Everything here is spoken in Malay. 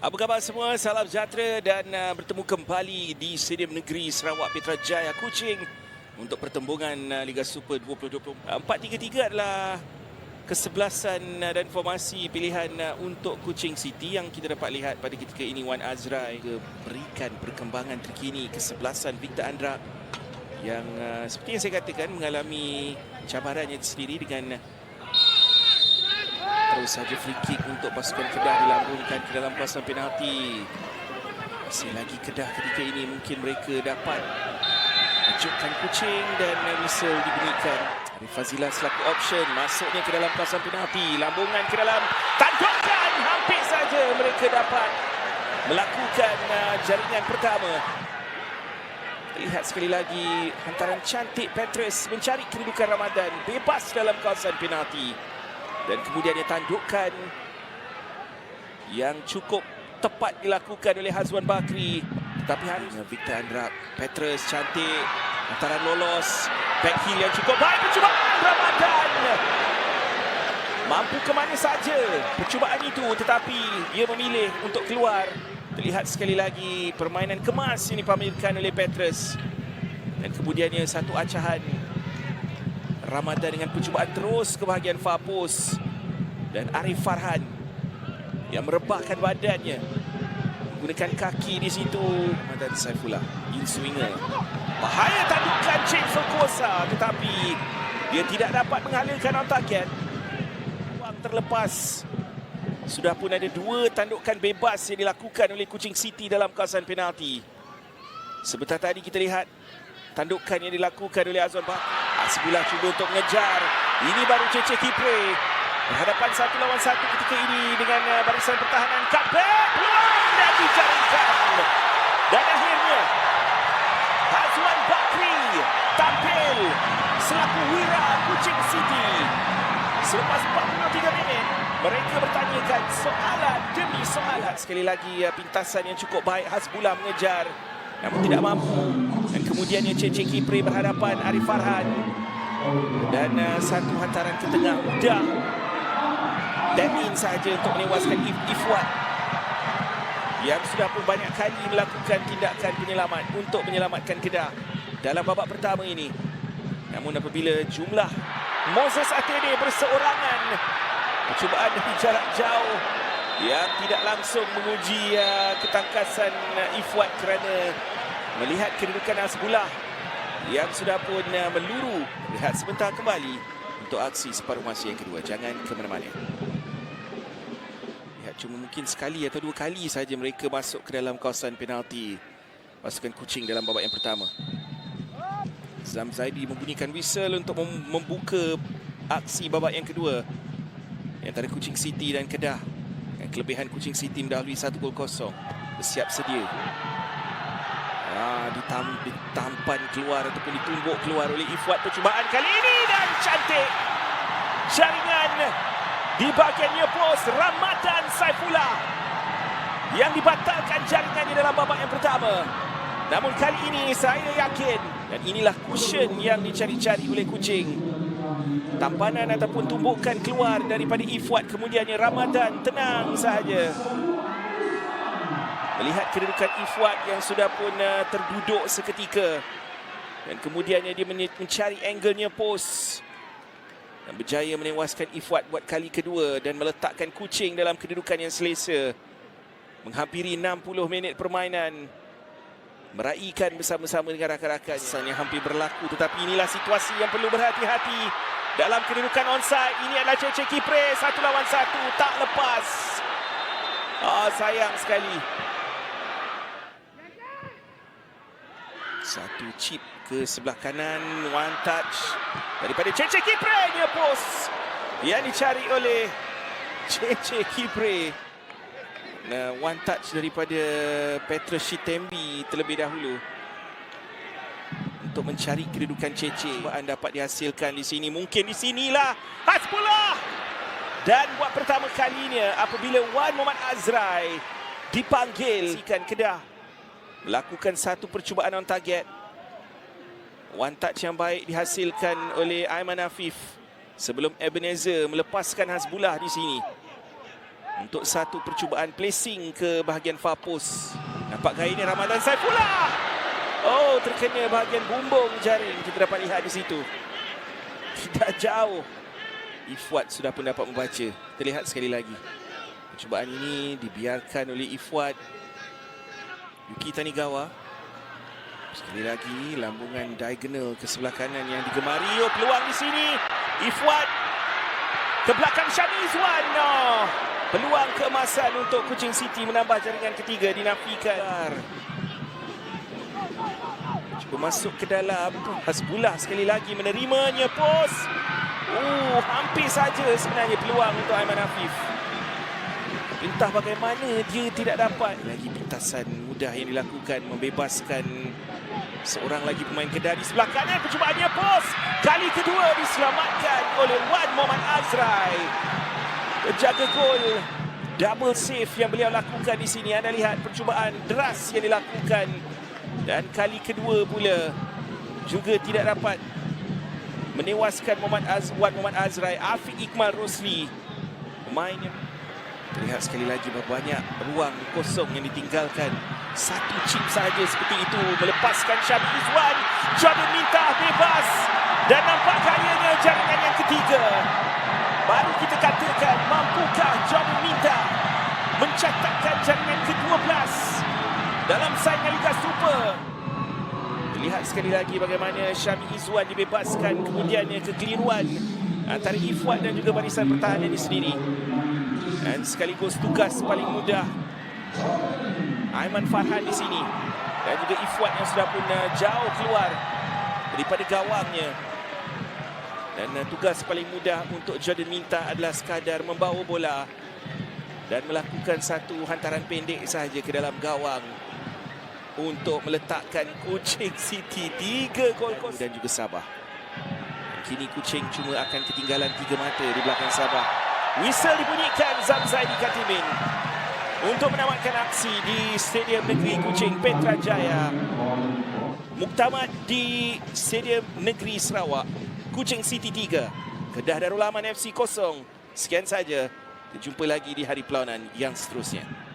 Apa khabar semua? Salam sejahtera dan uh, bertemu kembali di Stadium Negeri Sarawak Petrajaya Kuching untuk pertembungan uh, Liga Super 2020. Uh, 4-3-3 adalah kesebelasan uh, dan formasi pilihan uh, untuk Kuching City yang kita dapat lihat pada ketika ini Wan Azrai berikan perkembangan terkini kesebelasan Victor Andra yang uh, seperti yang saya katakan mengalami cabarannya sendiri dengan Terus saja free kick untuk pasukan Kedah dilambungkan ke dalam kawasan penalti. Masih lagi Kedah ketika ini mungkin mereka dapat ejutkan kucing dan whistle dibunyikan. Arif Fazila selaku option masuknya ke dalam kawasan penalti. Lambungan ke dalam tandukan hampir saja mereka dapat melakukan uh, jaringan pertama. Lihat sekali lagi hantaran cantik Petrus mencari kedudukan Ramadan bebas dalam kawasan penalti dan kemudian dia tandukkan yang cukup tepat dilakukan oleh Hazwan Bakri. Tetapi hari Victor Andra Petrus cantik antara lolos. Back heel yang cukup baik percubaan Ramadan. Mampu ke mana saja percubaan itu tetapi ia memilih untuk keluar. Terlihat sekali lagi permainan kemas ini dipamerkan oleh Petrus. Dan kemudiannya satu acahan Ramadan dengan percubaan terus ke bahagian far post dan Arif Farhan yang merebahkan badannya. Menggunakan kaki di situ. Ramadan Saifullah in swinger bahaya tandukan Cik Sokosa tetapi dia tidak dapat menghalilkan on target Wang terlepas. Sudah pun ada dua tandukan bebas yang dilakukan oleh Kuching City dalam kawasan penalti. Sebentar tadi kita lihat tandukan yang dilakukan oleh Azwan Bakar Sebelah cuba untuk mengejar. Ini baru Cece Kipre. Berhadapan satu lawan satu ketika ini dengan uh, barisan pertahanan. Kapet peluang dan dijaringkan. Dan akhirnya Hazwan Bakri tampil selaku wira Kuching City. Selepas 43 minit, mereka bertanyakan soalan demi soalan. Sekali lagi uh, pintasan yang cukup baik Hasbullah mengejar namun tidak mampu. Kemudiannya Cece Kipre berhadapan Arif Farhan. Dan uh, satu hantaran ke tengah mudah. Damin sahaja untuk menewaskan If Ifwat. Yang sudah pun banyak kali melakukan tindakan penyelamat untuk menyelamatkan Kedah dalam babak pertama ini. Namun apabila jumlah Moses Atede berseorangan percubaan dari jarak jauh yang tidak langsung menguji uh, ketangkasan uh, Ifwat kerana melihat kedudukan Hasbullah yang sudah pun uh, meluru. Lihat sebentar kembali untuk aksi separuh masa yang kedua. Jangan ke mana-mana. Lihat cuma mungkin sekali atau dua kali saja mereka masuk ke dalam kawasan penalti. Pasukan kucing dalam babak yang pertama. Zam Zaidi membunyikan whistle untuk membuka aksi babak yang kedua. Antara Kuching City dan Kedah. Dengan kelebihan Kuching City mendahului 1 gol kosong. Bersiap sedia. Ah, ditam, ditampan keluar ataupun ditumbuk keluar oleh Ifwat percubaan kali ini dan cantik. Jaringan di bahagiannya pos Ramadan Saifullah yang dibatalkan jaringannya dalam babak yang pertama. Namun kali ini saya yakin dan inilah cushion yang dicari-cari oleh kucing. Tampanan ataupun tumbukan keluar daripada Ifwat kemudiannya Ramadan tenang sahaja. Melihat kedudukan Ifwat yang sudah pun uh, terduduk seketika. Dan kemudiannya dia mencari angle-nya pos. Dan berjaya menewaskan Ifwat buat kali kedua dan meletakkan kucing dalam kedudukan yang selesa. Menghampiri 60 minit permainan. Meraihkan bersama-sama dengan rakan-rakan yang hampir berlaku. Tetapi inilah situasi yang perlu berhati-hati. Dalam kedudukan onside, ini adalah Cece Kipre. Satu lawan satu, tak lepas. Oh, sayang sekali. Satu chip ke sebelah kanan. One touch daripada Cece Kipre. Dia pos yang dicari oleh Cece Kipre. Nah, one touch daripada Petrus Shitembi terlebih dahulu. Untuk mencari kedudukan Cece. Anda dapat dihasilkan di sini. Mungkin di sinilah Hasbullah. Dan buat pertama kalinya apabila Wan Muhammad Azrai dipanggil. Sikan Kedah melakukan satu percubaan on target. One touch yang baik dihasilkan oleh Aiman Afif sebelum Ebenezer melepaskan Hasbullah di sini. untuk satu percubaan placing ke bahagian far post. Nampak gaya ini Ramadan Saifullah. Oh, terkena bahagian bumbung jaring. Kita dapat lihat di situ. Tidak jauh. Ifwat sudah pun dapat membaca. Terlihat sekali lagi. Percubaan ini dibiarkan oleh Ifwat. Yuki Tanigawa. Sekali lagi lambungan diagonal ke sebelah kanan yang digemari. Oh, peluang di sini. Ifwat ke belakang Syamizwan. Oh, peluang keemasan untuk Kuching City menambah jaringan ketiga dinafikan. Cuba masuk ke dalam. Hasbullah sekali lagi menerimanya pos. Oh, hampir saja sebenarnya peluang untuk Aiman Afif. Entah bagaimana dia tidak dapat. Lagi pintasan mudah yang dilakukan membebaskan seorang lagi pemain kedah di sebelah kanan. Percubaannya pos. Kali kedua diselamatkan oleh Wan Muhammad Azrai. Penjaga gol double save yang beliau lakukan di sini. Anda lihat percubaan deras yang dilakukan. Dan kali kedua pula juga tidak dapat menewaskan Muhammad Azwan Muhammad Azrai. Afiq Iqmal Rosli. Pemain yang terlihat sekali lagi berapa banyak ruang kosong yang ditinggalkan. Satu chip sahaja seperti itu melepaskan Syabi Izwan. Jordan minta bebas. Dan nampak gayanya jaringan yang ketiga. Baru kita katakan mampukah Jordan minta mencatatkan jaringan ke-12 dalam saingan Liga Super. Lihat sekali lagi bagaimana Syabi Izwan dibebaskan kemudiannya kekeliruan antara Ifwat dan juga barisan pertahanan ini sendiri. Dan sekaligus tugas paling mudah Aiman Farhan di sini dan juga Ifwat yang sudah pun uh, jauh keluar daripada gawangnya. Dan uh, tugas paling mudah untuk Jordan Minta adalah sekadar membawa bola dan melakukan satu hantaran pendek sahaja ke dalam gawang untuk meletakkan Kuching City tiga gol kos dan juga Sabah. Kini Kuching cuma akan ketinggalan tiga mata di belakang Sabah. Whistle dibunyikan Zamzai di Katimin untuk menamatkan aksi di Stadium Negeri Kuching Petra Jaya. Muktamad di Stadium Negeri Sarawak. Kuching City 3. Kedah Darul Aman FC 0. Sekian saja. Kita jumpa lagi di hari perlawanan yang seterusnya.